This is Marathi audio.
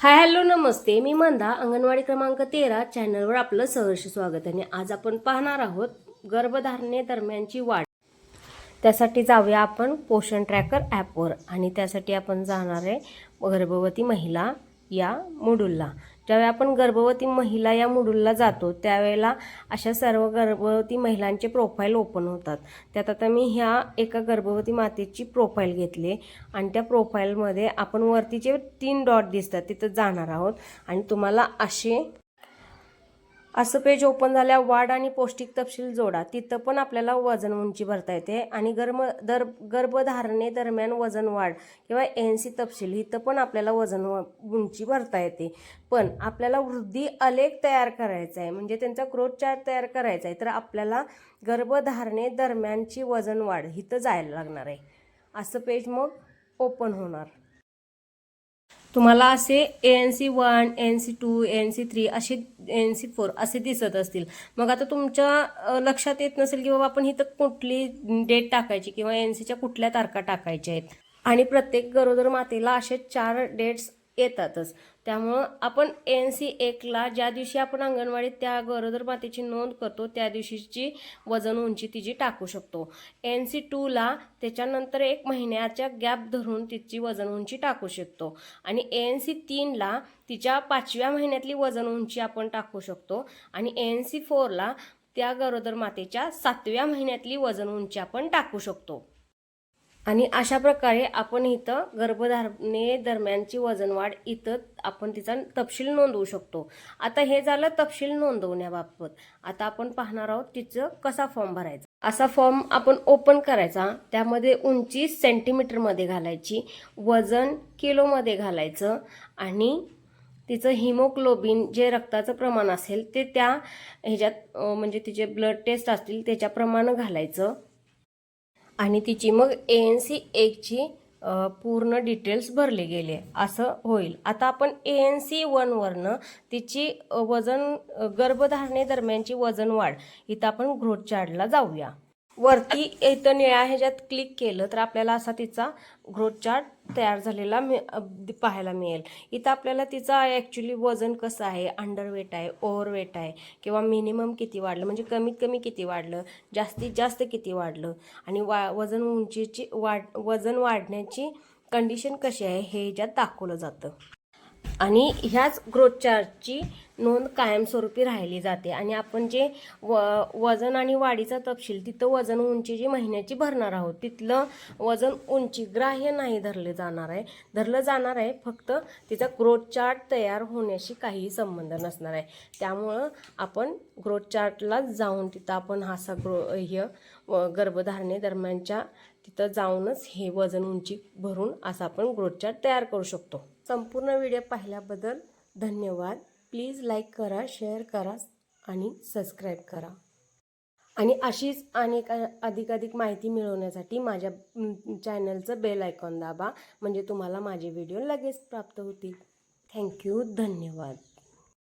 हाय हॅलो नमस्ते. मी मंदा अंगणवाडी क्रमांक तेरा चॅनलवर आपलं सहर्ष स्वागत आणि आज आपण पाहणार आहोत गर्भधारणे दरम्यानची वाढ. त्यासाठी जाऊया आपण पोषण ट्रॅकर ॲपवर. आणि त्यासाठी आपण जाणार आहे गर्भवती महिला या मोडूलला ज्यावेळी आपण गर्भवती महिला या मोडूलला जातो त्यावेळेला अशा सर्व गर्भवती महिलांचे प्रोफाईल ओपन होतात. त्यात आता मी ह्या एका गर्भवती मातेची प्रोफाईल घेतली आणि त्या प्रोफाईलमध्ये आपण वरतीचे तीन डॉट दिसतात तिथं जाणार आहोत. आणि तुम्हाला असे असं पेज ओपन झाल्या वाढ आणि पौष्टिक तपशील जोडा. तिथं पण आपल्याला वजन उंची भरता येते आणि गर्भ दर गर्भधारणे दरम्यान वजन वाढ किंवा एन सी तपशील इथं पण आपल्याला वजन उंची भरता येते. पण आपल्याला वृद्धी आलेख तयार करायचा आहे. म्हणजे त्यांचा ग्रोथ चार्ट तयार करायचा आहे. तर आपल्याला गर्भधारणे दरम्यानची वजन वाढ इथं जायला लागणार आहे. असं पेज मग ओपन होणार. तुम्हाला असे N C one N C two N C three असे एन सी फोर असे दिसत असतील. मग आता तुमच्या लक्षात येत नसेल की बाबा आपण इथं कुठली डेट टाकायची किंवा एन सीच्या कुठल्या तारखा टाकायच्या आहेत. आणि प्रत्येक गरोदर मातेला असे चार डेट्स येतातच. त्यामुळं आपण एन सी एकला ज्या दिवशी आपण अंगणवाडीत त्या गरोदर मातेची नोंद करतो त्या दिवशीची वजन उंची तिची टाकू शकतो. एन सी टूला त्याच्यानंतर एक महिन्याच्या गॅप धरून तिची वजन उंची टाकू शकतो. आणि एन सी तीनला तिच्या पाचव्या महिन्यातली वजन उंची आपण टाकू शकतो. आणि एन सी फोरला त्या गरोदर मातेच्या सातव्या महिन्यातली वजन उंची आपण टाकू शकतो. आणि अशा प्रकारे आपण इथं गर्भधारणे दरम्यानची वजन वाढ इथं आपण तिचा तपशील नोंदवू शकतो. आता हे झालं तपशील नोंदवण्याबाबत. आता आपण पाहणार आहोत तिचं कसा फॉर्म भरायचा. असा फॉर्म आपण ओपन करायचा. त्यामध्ये उंची सेंटीमीटरमध्ये घालायची वजन किलोमध्ये घालायचं आणि तिचं हिमोग्लोबिन जे रक्ताचं प्रमाण असेल ते त्या ह्याच्यात म्हणजे तिचे ब्लड टेस्ट असतील त्याच्याप्रमाणे घालायचं. आणि तिची मग ए एन सी एकची पूर्ण डिटेल्स भरले गेले असं होईल. आता आपण ए एन सी वनवरनं तिची वजन गर्भधारणेदरम्यानची वजन वाढ इथं आपण ग्रोथ चार्टला जाऊया. वरती इथं निळ्या ह्याच्यात क्लिक केलं तर आपल्याला असा तिचा ग्रोथ चार्ट तयार झालेला मि पाहायला मिळेल. इथं आपल्याला तिचा ॲक्च्युली वजन कसं आहे? अंडरवेट आहे ओव्हरवेट आहे किंवा मिनिमम किती वाढलं? म्हणजे कमीत कमी किती वाढलं? जास्तीत जास्त किती वाढलं? आणि वा वजन उंचीची वाढ वजन वाढण्याची कंडिशन कशी आहे? हे ह्याच्यात दाखवलं जातं. आणि ह्याच ग्रोथ चार्टची नोंद कायमस्वरूपी राहिली जाते. आणि आपण जे व वजन आणि वाढीचा तपशील तिथं वजन उंची जी महिन्याची भरणार आहोत तिथलं वजन उंची ग्राह्य नाही धरले जाणार आहे. धरलं जाणार आहे फक्त तिचा ग्रोथ चार्ट तयार होण्याशी काहीही संबंध नसणार आहे. त्यामुळं आपण ग्रोथ चार्टला जाऊन तिथं आपण हा सग्रो ग्रो हे व गर्भधारणे दरम्यानच्या तिथं जाऊनच हे वजन उंची भरून असा आपण ग्रोथ चार्ट तयार करू शकतो. संपूर्ण व्हिडिओ पाहिल्याबद्दल धन्यवाद. प्लीज लाईक करा शेअर करा आणि सबस्क्राईब करा. आणि अशीच अनेक अधिकाधिक माहिती मिळवण्यासाठी माझ्या चॅनलचं बेल आयकॉन दाबा म्हणजे तुम्हाला माझे व्हिडिओ लगेच प्राप्त होतील. थँक्यू धन्यवाद.